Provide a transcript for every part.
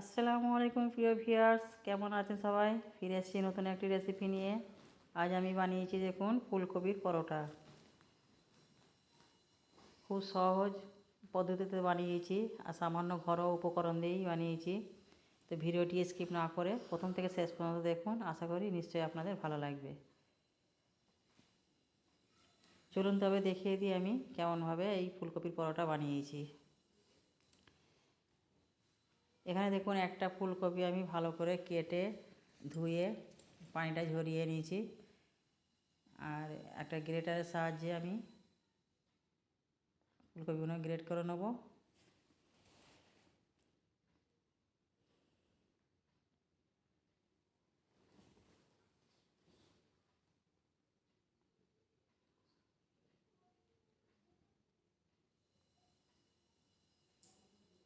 আসসালামু আলাইকুম প্রিয় ভিউয়ার্স, কেমন আছেন সবাই? ফিরে এসেছি নতুন একটি রেসিপি নিয়ে। আজ আমি বানিয়েছি দেখুন ফুলকপির পরোটা। খুব সহজ পদ্ধতিতে বানিয়েছি আর সামান্য ঘরোয়া উপকরণ দিয়েই বানিয়েছি। তো ভিডিওটি স্কিপ না করে প্রথম থেকে শেষ পর্যন্ত দেখুন, আশা করি নিশ্চয়ই আপনাদের ভালো লাগবে। চলুন তবে দেখিয়ে দিই আমি কেমনভাবে এই ফুলকপির পরোটা বানিয়েছি। এখানে দেখুন একটা ফুলকপি আমি ভালো করে কেটে ধুয়ে পানিটা ঝরিয়ে নিয়েছি। আর একটা গ্রেটারের সাহায্যে আমি ফুলকপিগুলো গ্রেট করে নেব।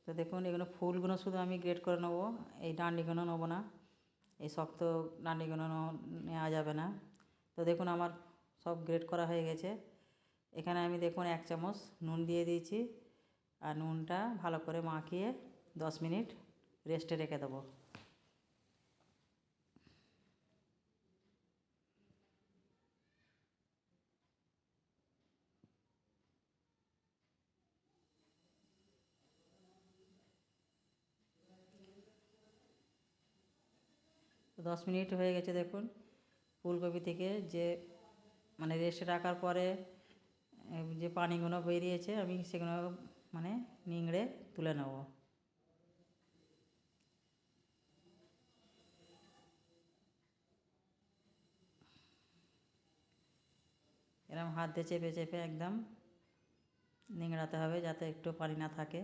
তো দেখুন, এগুলো ফুলগুলো শুধু আমি গ্রেড করে নেব, এই ডান্ডিগুলো নেব না, এই শক্ত ডান্ডিগুলো নেওয়া যাবে না। তো দেখুন, আমার সব গ্রেড করা হয়ে গেছে। এখানে আমি দেখুন, এক চামচ নুন দিয়ে দিয়েছি, আর নুনটা ভালো করে মাখিয়ে দশ মিনিট রেস্টে রেখে দেবো। দশ মিনিট হয়ে গেছে দেখুন ফুলকপি থেকে যে মানে রেস্টে রাখার পরে যে পানিগুলো বেরিয়েছে আমি সেগুলো মানে নিংড়ে তুলে নেব। এরকম হাত দিয়ে চেপে চেপে একদম নিংড়াতে হবে যাতে একটু পানি না থাকে।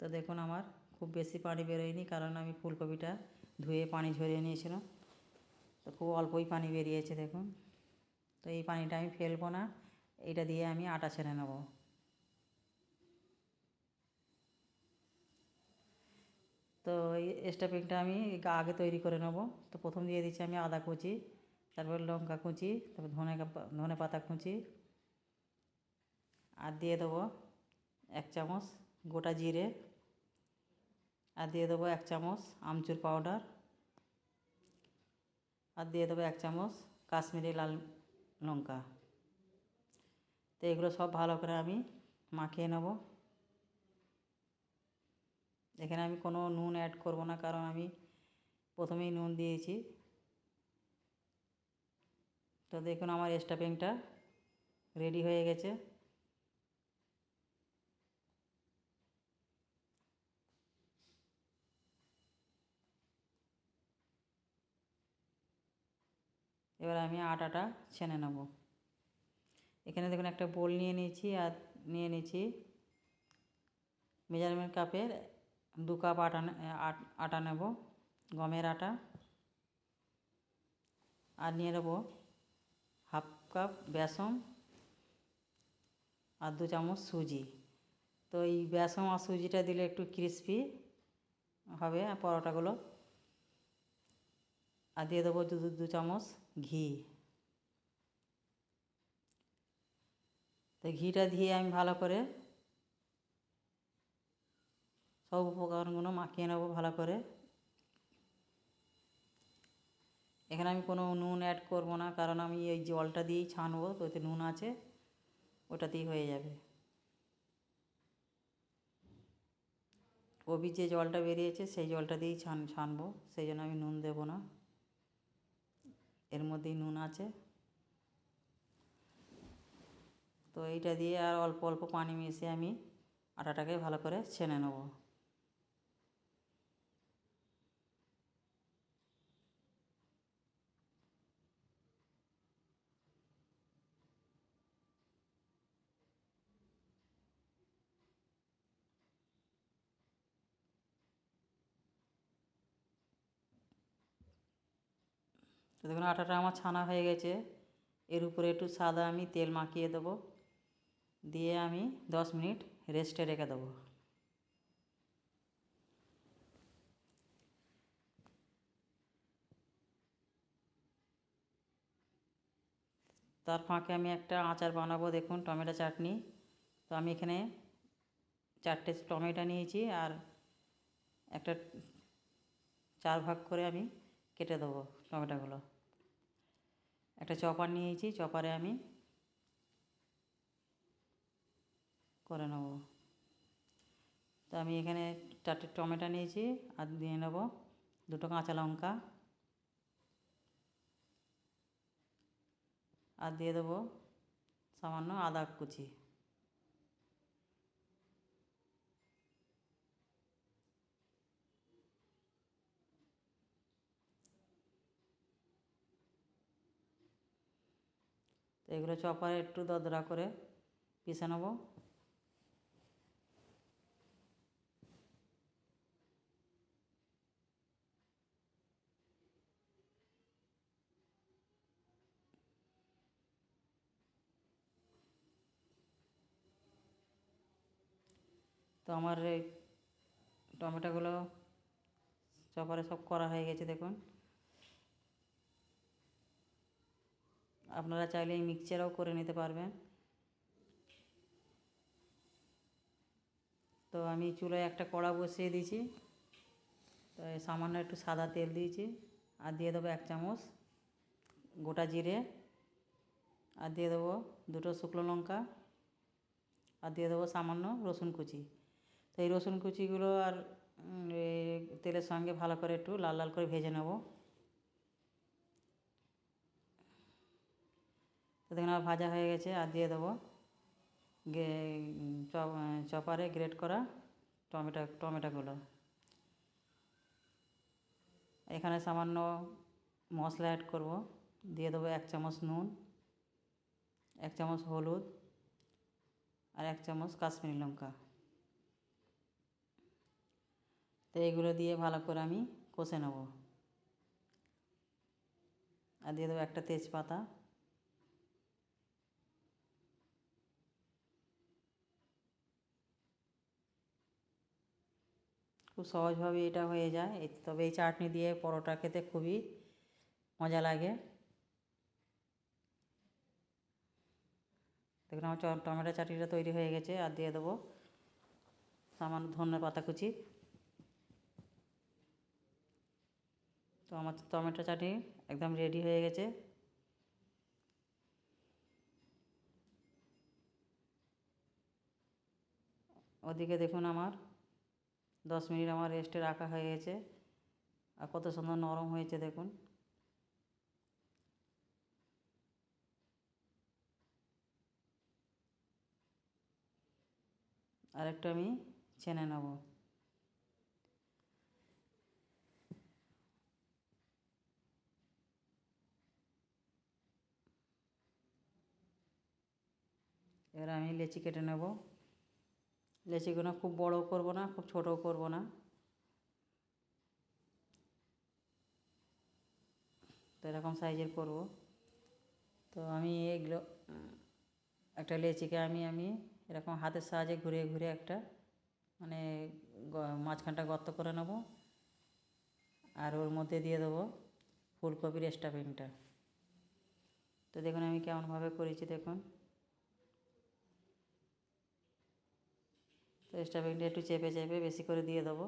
তো দেখুন আমার খুব বেশি পানি বেরোয়নি, কারণ আমি ফুলকপিটা ধুয়ে পানি ঝরিয়ে নিয়েছিলাম। তো খুব অল্পই পানি বেরিয়েছে দেখুন। তো এই পানিটা আমি ফেলব না এটা দিয়ে আমি আটা ছেড়ে নেব। তো এই স্টাফিংটা আমি আগে তৈরি করে নেব। তো প্রথম দিয়ে দিচ্ছি আমি আদা কুচি, তারপর লঙ্কা কুচি, তারপর ধনে ধনে পাতা কুচি। আর দিয়ে দেবো এক চামচ গোটা জিরে। আর দিয়ে দেবো এক চামচ আমচুর পাউডার আর দিয়ে দেবো এক চামচ কাশ্মীরি লাল লঙ্কা। তো এগুলো সব ভালো করে আমি মাখিয়ে নেব। এখানে আমি কোনো নুন অ্যাড করব না, কারণ আমি প্রথমেই নুন দিয়েছি। তো দেখুন আমার স্টাফিংটা রেডি হয়ে গেছে। এবার আমি আটাটা ছেনে নেব। এখানে দেখুন একটা বোল নিয়ে নিয়েছি আর নিয়ে নিয়েছি মেজারমেন্ট কাপের দু কাপ আটা আটা নেব, গমের আটা। আর নিয়ে নেব হাফ কাপ বেসন আর দু চামচ সুজি। তো এই বেসন আর সুজিটা দিলে একটু ক্রিস্পি হবে পরোটাগুলো। আর দিয়ে দেবো দু দু চামচ ঘি। তো ঘিটা দিয়ে আমি ভালো করে সব উপকরণগুলো মাখিয়ে নেব ভালো করে। এখানে আমি কোনো নুন অ্যাড করব না, কারণ আমি এই জলটা দিয়েই ছানবো, তো নুন আছে, ওটাতেই হয়ে যাবে। কবির যে জলটা বেরিয়েছে, সেই জলটা দিয়েই ছান, ছানবো, সেই জন্য আমি নুন দেবো না। এর মধ্যেই নুন আছে। তো এইটা দিয়ে আর অল্প অল্প পানি মিশিয়ে আমি আটাটাকে ভালো করে ছেনে নেব। তো দেখুন আটাটা আমার ছানা হয়ে গেছে। এর উপরে একটু সাদা আমি তেল মাখিয়ে দেবো। দিয়ে আমি দশ মিনিট রেস্টে রেখে দেবো। তার ফাঁকে আমি একটা আচার বানাবো দেখুন, টমেটো চাটনি। তো আমি এখানে চারটে টমেটো নিয়েছি আর একটা চার ভাগ করে আমি কেটে দেবো টমেটোগুলো। একটা চপার নিয়েছি, চপারে আমি করে নেব। তো আমি এখানে চারটে টমেটো নিয়েছি, আর দিয়ে নেব দুটো কাঁচা লঙ্কা। আর দিয়ে দেবো সামান্য আদা কুচি। তো এগুলো চপারে একটু দদরা করে পিষে নেব। তো আমার এই টমেটোগুলো চপারে সব করা হয়ে গেছে দেখুন। আপনারা চাইলে এই মিক্সচারও করে নিতে পারবেন। তো আমি চুলায় একটা কড়া বসিয়ে দিয়েছি। তো সামান্য একটু সাদা তেল দিয়েছি আর দিয়ে দেবো এক চামচ গোটা জিরে। আর দিয়ে দেবো দুটো শুকনো লঙ্কা। আর দিয়ে দেবো সামান্য রসুন কুচি। তো এই রসুন কুচিগুলো আর তেলের সঙ্গে ভালো করে একটু লাল লাল করে ভেজে নেব। তো দেখুন আমার ভাজা হয়ে গেছে, আর দিয়ে দেবো চপারে গ্রেট করা টমেটো, টমেটোগুলো। এখানে সামান্য মশলা অ্যাড করব, দিয়ে দেবো এক চামচ নুন, এক চামচ হলুদ, আর এক চামচ কাশ্মীরি লঙ্কা। তো এইগুলো দিয়ে ভালো করে আমি কষে নেব। আর দিয়ে দেবো একটা তেজপাতা। খুব সহজভাবে এটা হয়ে যায়। তবে এই চাটনি দিয়ে পরোটা খেতে খুবই মজা লাগে। দেখুন আমার টমেটো চাটনিটা তৈরি হয়ে গেছে, আর দিয়ে দেবো সামান্য ধনে পাতা কুচি। তো আমার টমেটো চাটনি একদম রেডি হয়ে গেছে। ওদিকে দেখুন আমার দশ মিনিট আমার রেস্টে রাখা হয়ে গেছে। আর কত সুন্দর নরম হয়েছে দেখুন। আরেকটু আমি ছেনে নেব। এবার আমি লেচি কেটে নেব। লেচিগুলো খুব বড়ও করব না, খুব ছোটও করব না। তো এরকম সাইজের করব। তো আমি এগুলো, একটা লেচিকে আমি আমি এরকম হাতের সাহায্যে ঘুরে ঘুরে একটা মানে মাঝখানটা গর্ত করে নেব। আর ওর মধ্যে দিয়ে দেবো ফুলকপির স্টাফিংটা। তো দেখুন আমি কেমনভাবে করেছি, দেখুন। তো স্টাফিংটা একটু চেপে চেপে বেশি করে দিয়ে দেবো।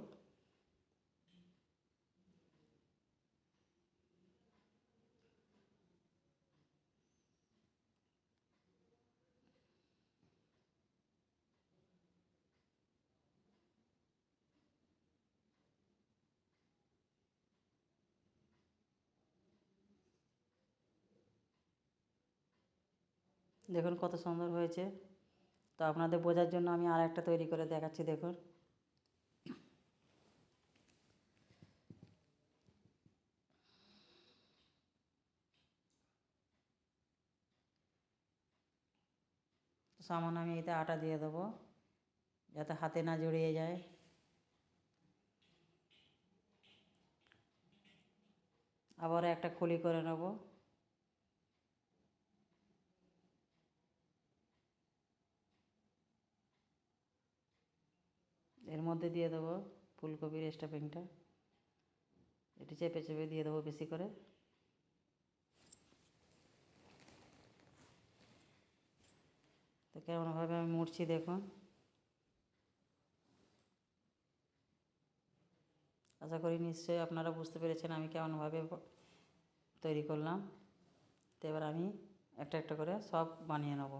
দেখুন কত সুন্দর হয়েছে। তো আপনাদের বোঝার জন্য আমি আর একটা তৈরি করে দেখাচ্ছি, দেখুন। সামান্য আমি এতে আটা দিয়ে দেবো, যাতে হাতে না জড়িয়ে যায়। আবার একটা খুলি করে নেব এর মধ্যে দিয়ে দেবো ফুলকপির স্টাফিংটা। এটি চেপে চেপে দিয়ে দেবো বেশি করে। তো কেমনভাবে আমি মুড়ছি দেখুন। আশা করি নিশ্চয়ই আপনারা বুঝতে পেরেছেন আমি কেমনভাবে তৈরি করলাম। তো এবার আমি একটা একটা করে সব বানিয়ে নেব।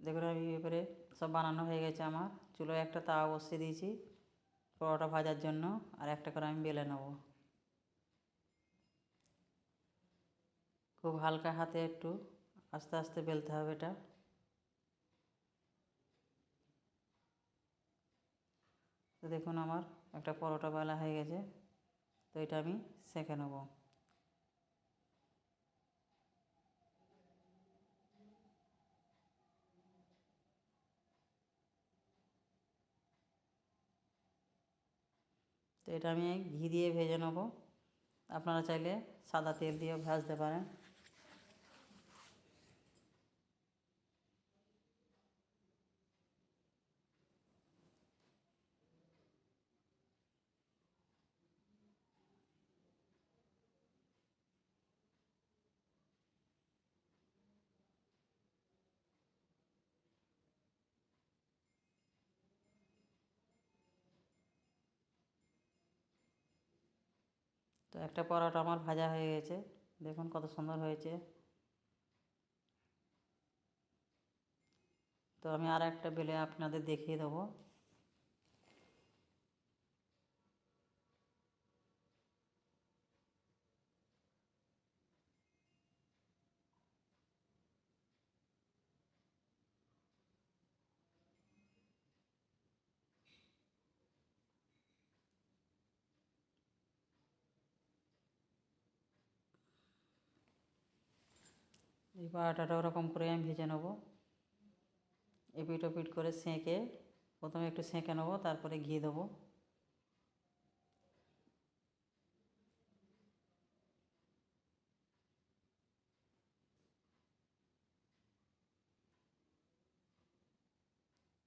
দেখুন আমি এবারে সব বানানো হয়ে গেছে আমার। চুলোয় একটা তাওয়া বসিয়ে দিয়েছি পরোটা ভাজার জন্য, আর একটা করে আমি বেলে নেব। খুব হালকা হাতে একটু আস্তে আস্তে বেলতে হবে এটা। তো দেখুন আমার একটা পরোটা বেলা হয়ে গেছে, তো এটা আমি সেঁকে নেব। তো এটা আমি ঘি দিয়ে ভেজে নেব। আপনারা চাইলে সাদা তেল দিয়েও ভাজতে পারেন। একটা পরোটা আমার ভাজা হয়ে গেছে। দেখুন কত সুন্দর হয়েছে। তো আমি আর একটা বেলে আপনাদের দেখিয়ে দেবো। এই পরোটাটা ওরকম করে আমি ভেজে নেব। এপিট ওপিট করে সেঁকে প্রথমে একটু সেঁকে নেব, তারপরে ঘি দেবো।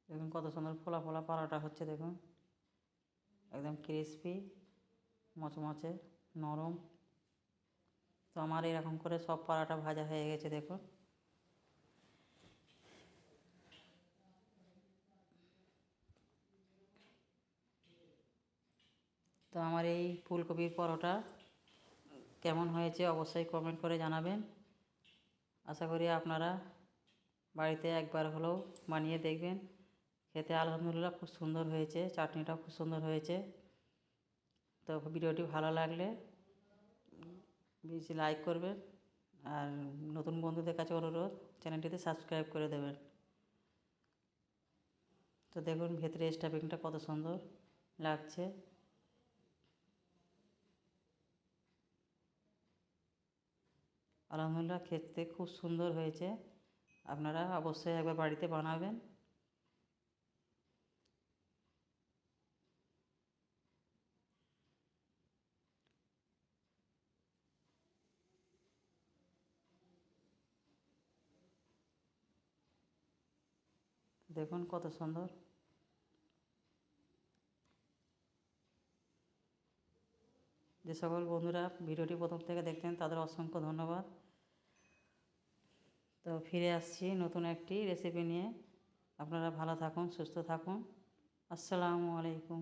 দেখুন কত সুন্দর ফোলা ফোলা পরোটা হচ্ছে, দেখুন। একদম ক্রিসপি মচমচে, নরম। তো আমার এরকম করে সব পরোটা ভাজা হয়ে গেছে, দেখুন। তো আমার এই ফুলকপির পরোটা কেমন হয়েছে অবশ্যই কমেন্ট করে জানাবেন। আশা করি আপনারা বাড়িতে একবার হলেও বানিয়ে দেখবেন। খেতে আলহামদুলিল্লাহ খুব সুন্দর হয়েছে, চাটনিটাও খুব সুন্দর হয়েছে। তো ভিডিওটি ভালো লাগলে বেশি লাইক করবেন। আর নতুন বন্ধুদের কাছে অনুরোধ, চ্যানেলটিতে সাবস্ক্রাইব করে দেবেন। তো দেখুন, ভেতরে স্টাফিংটা কত সুন্দর লাগছে। আলহামদুলিল্লাহ, খেতে খুব সুন্দর হয়েছে। আপনারা অবশ্যই একবার বাড়িতে বানাবেন। দেখুন কত সুন্দর। যে সকল বন্ধুরা ভিডিওটি প্রথম থেকে দেখতেন তাদের অসংখ্য ধন্যবাদ। তো ফিরে আসছি নতুন একটি রেসিপি নিয়ে। আপনারা ভালো থাকুন, সুস্থ থাকুন। আসসালামু আলাইকুম।